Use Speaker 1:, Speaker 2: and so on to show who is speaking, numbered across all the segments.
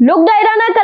Speaker 1: લોક ડાયરાના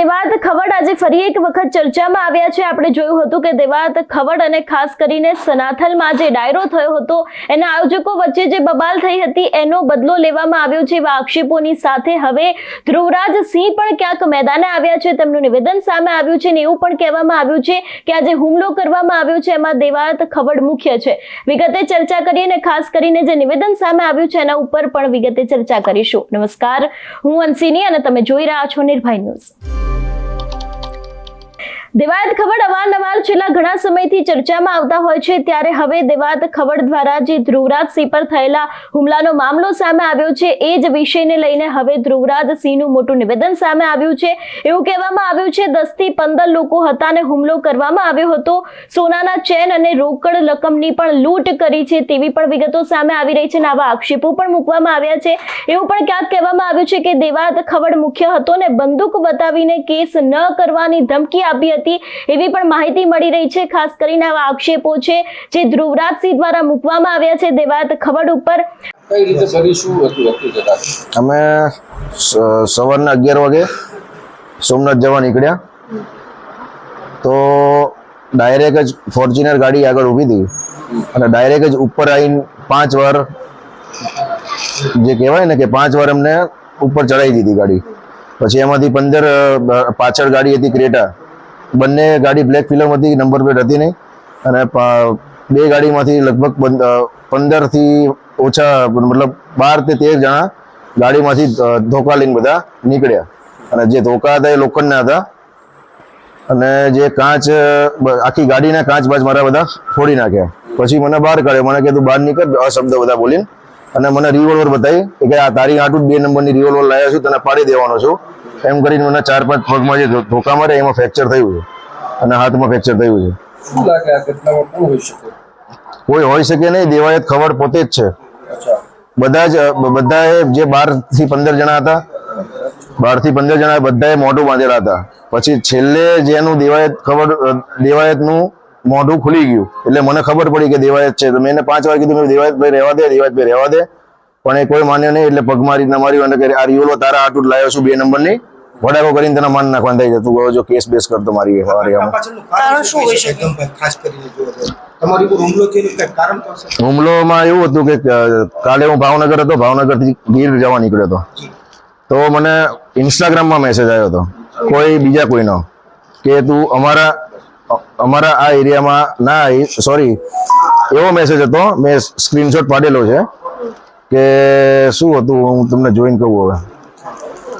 Speaker 1: દેવાત ખવડ આજે ફરી એક વખત ચર્ચામાં આવ્યા છે. આપણે જોયું હતું કે દેવાત ખવડ અને ખાસ કરીને સનાથલમાં જે ડાયરો થયો હતો, એના આયોજકો વચ્ચે જે બબાલ થઈ હતી, એનો બદલો લેવામાં આવ્યો છે એવા આક્ષેપોની સાથે હવે ધ્રુવરાજ સિંહ પણ ક્યાંક મેદાને આવ્યા છે. તેમનું નિવેદન સામે આવ્યું છે ને એવું પણ કહેવામાં આવ્યું છે કે આજે હુમલો કરવામાં આવ્યો છે. એમાં દેવાત ખવડ મુખ્ય છે. વિગતે ચર્ચા કરીએ અને ખાસ કરીને જે નિવેદન સામે આવ્યું છે, એના ઉપર પણ વિગતે ચર્ચા કરીશું. નમસ્કાર. હું અંશિની અને તમે જોઈ રહ્યા છો નિર્ભય ન્યૂઝ. દેવાયત ખવડ અવારનવાર છેલ્લા ઘણા સમયથી ચર્ચામાં આવતા હોય છે, ત્યારે હવે દેવાયત ખવડ દ્વારા જે ધ્રુવરાજ સિંહ પર થયેલા હુમલાનો મામલો સામે આવ્યો છે, એ જ વિષયને લઈને હવે ધ્રુવરાજ સિંહનું મોટું નિવેદન સામે આવ્યું છે. એવું કહેવામાં આવ્યું છે દસથી પંદર લોકો હતા અને હુમલો કરવામાં આવ્યો હતો. સોનાના ચેન અને રોકડ રકમની પણ લૂંટ કરી છે, તેવી પણ વિગતો સામે આવી રહી છે અને આવા આક્ષેપો પણ મૂકવામાં આવ્યા છે. એવું પણ ક્યાંક કહેવામાં આવ્યું છે કે દેવાત ખવડ મુખ્ય હતો ને બંદૂક બતાવીને કેસ ન કરવાની ધમકી આપી હતી. એવી પણ માહિતી મળી રહી છે ખાસ કરીને આવા આક્ષેપો છે જે ધ્રુવરાજસિંહ દ્વારા મૂકવામાં આવ્યા છે. દેવાત ખવડ ઉપર
Speaker 2: કઈ રીતે શું હતું
Speaker 3: અમે સવારના અગિયાર વાગે સોમનાથ જવા નીકળ્યા. તો ડાયરેક્ટ જ ફોર્ચ્યુનર ગાડી આગળ ઊભી હતી અને ડાયરેક્ટ જ ઉપર આવીને પાંચ વાર જે કહેવાય ને કે પાંચ વાર અમને ઉપર ચડાવી દીધી ગાડી. પછી એમાંથી પંદર પાછળ ગાડી હતી ક્રેટા. બંને ગાડી બ્લેક હતી નંબર પ્લેટ હતી નહીં. અને બે ગાડીમાંથી લગભગ પંદરથી ઓછા, મતલબ બાર તે તેર જણા ગાડીમાંથી ધોકા લઈને બધા નીકળ્યા. અને જે ધોકા હતા એ લોખંડના હતા. અને જે કાચ આખી ગાડીના કાચ બાજ મારા બધા ફોડી નાખ્યા. પછી મને બહાર કાઢ્યો. મને કીધું, બહાર નીકળ. શબ્દ બધા બોલીને. અને મને રિવોલ્વર બતાવી કે આ તારી આટું બે નંબરની રિવોલ્વર લાવ્યા છું. તને પાડી દેવાનો છું. એમ કરીને મને ચાર પાંચ પગમાં જે ધોકા મારે એમાં ફ્રેક્ચર થયું છે. અને હાથમાં ફ્રેક્ચર થયું છે.
Speaker 2: શું લાગે આ ઘટનામાં કોણ હોઈ શકે?
Speaker 3: કોઈ હોઈ શકે નહીં દેવાયત ખબર પોતે જ છે. બધા જ બધાએ જે બારથી પંદર જણા હતા બારથી પંદર જણા બધાએ મોઢું બાંધેલા હતા. પછી છેલ્લે જેનું દેવાયત ખબર દેવાયતનું મોઢું ખુલી ગયું. એટલે મને ખબર પડી કે દેવાયત છે. તો મેં એને પાંચ વાર કીધું મેં દેવાયત ભાઈ રહેવા દે દેવાયત ભાઈ રહેવા દે. પણ એ કોઈ માન્યો નહીં એટલે પગ મારી ના માર્યું અને આ રિયોલો તારા આટું લાવ્યો છું બે નંબરની. વડાકો કરીને તને માન નાખવાનું થઈ જતું હવે જો કેસ બેસ કરતો મારી મારી
Speaker 4: કારણ શું હોઈ શકે? ખાસ કરીને તમારી ઉપર હુમલો થયો એનું કારણ તો હશે?
Speaker 3: હુમલોમાં એવું હતું કે કાલે હું ભાવનગર હતો ભાવનગરથી ગીર જવા નીકળ્યો હતો. તો મને ઇન્સ્ટાગ્રામમાં મેસેજ આવ્યો હતો. કોઈ બીજા કોઈનો કે તું અમારા અમારા આ એરિયામાં ના સોરી એવો મેસેજ હતો. મેં સ્ક્રીનશોટ પાડેલો છે કે શું હતું હું તમને જોઈન કહું હવે
Speaker 4: એટલે પણ તમારી દુશ્મન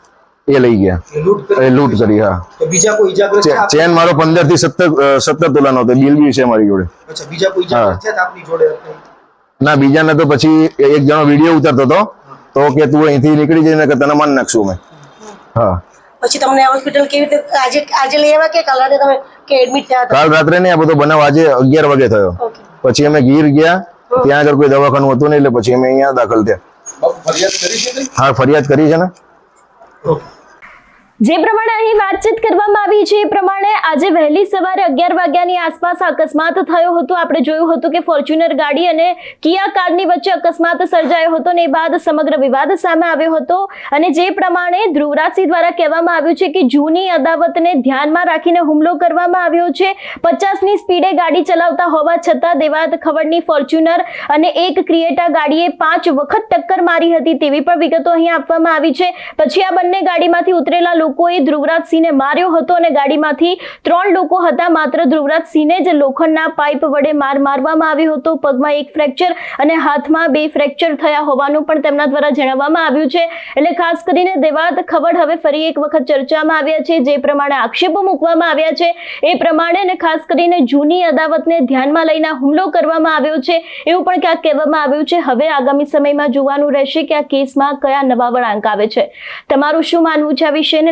Speaker 3: એ લઈ ગયા.
Speaker 4: એ લૂંટ કરી
Speaker 3: એ લૂંટ કરી હા.
Speaker 4: બીજા કોઈ ઈજાગ્રસ્ત
Speaker 3: ચેન મારો પંદરથી સત્તર સત્તર તોલાનો હતો બિલ બી છે મારી જોડે.
Speaker 4: અચ્છા બીજા કોઈ ઈજાગ્રસ્ત થયા આપની જોડે
Speaker 3: ના બીજાને તો પછી એક જણો વીડિયો ઉતારતો હતો તો કે તું અહીંથી નીકળી જઈને કે તને માન નાખશું અમે. હા.
Speaker 5: પછી તમને હોસ્પિટલ કેવી રીતે આજે આજે લઈ આવ્યા કે કાલ રાતે તમે કે એડમિટ થયા
Speaker 3: કાલ રાત્રે નહીં આ બધો બનાવ આજે અગિયાર વાગે થયો. પછી અમે ગીર ગયા ત્યાં આગળ કોઈ દવાખાનું હતું નહીં એટલે પછી અમે અહીંયા દાખલ થયા.
Speaker 2: બાપુ ફરિયાદ કરી છે કઈ?
Speaker 3: હા ફરિયાદ કરી છે ને.
Speaker 1: ওকে જે પ્રમાણે અહીં વાતચીત કરવામાં આવી છે, એ પ્રમાણે આજે વહેલી સવારે અગિયાર વાગ્યાની આસપાસ અકસ્માત થયો હતો. આપણે જોયું હતું કે ફોર્ચ્યુનર ગાડી અને કિયા કારની વચ્ચે અકસ્માત સર્જાયો હતો અને એ બાદ સમગ્ર વિવાદ સામે આવ્યો હતો. અને જે પ્રમાણે ધ્રુવરાજસિંહ દ્વારા કહેવામાં આવ્યું છે કે જૂની અદાવતને ધ્યાનમાં રાખીને હુમલો કરવામાં આવ્યો છે. પચાસની સ્પીડે ગાડી ચલાવતા હોવા છતાં દેવાત ખવડની ફોર્ચ્યુનર અને એક ક્રિએટા ગાડીએ પાંચ વખત ટક્કર મારી હતી તેવી પણ વિગતો અહીં આપવામાં આવી છે. પછી આ બંને ગાડીમાંથી ઉતરેલા લોકોએ ધ્રુવરાજસિંહને માર્યો હતો અને ગાડીમાંથી ત્રણ લોકો હતા. માત્ર ધ્રુવરાજસિંહને જ લોખંડના પાઇપ વડે માર મારવામાં આવ્યો હતો. પગમાં એક ફ્રેક્ચર અને હાથમાં બે ફ્રેક્ચર થયા હોવાનું પણ તેમના દ્વારા જણાવવામાં આવ્યું છે. એટલે ખાસ કરીને દેવાત ખબર હવે ફરી એક વખત ચર્ચામાં આવ્યા છે. જે પ્રમાણે આક્ષેપો મૂકવામાં આવ્યા છે. એ પ્રમાણે અને ખાસ કરીને જૂની અદાવતને ધ્યાનમાં લઈને હુમલો કરવામાં આવ્યો છે. એવું પણ ક્યાંક કહેવામાં આવ્યું છે. હવે આગામી સમયમાં જોવાનું રહેશે કે આ કેસમાં કયા નવા વળાંક આવે છે. તમારું શું માનવું છે આ વિષયને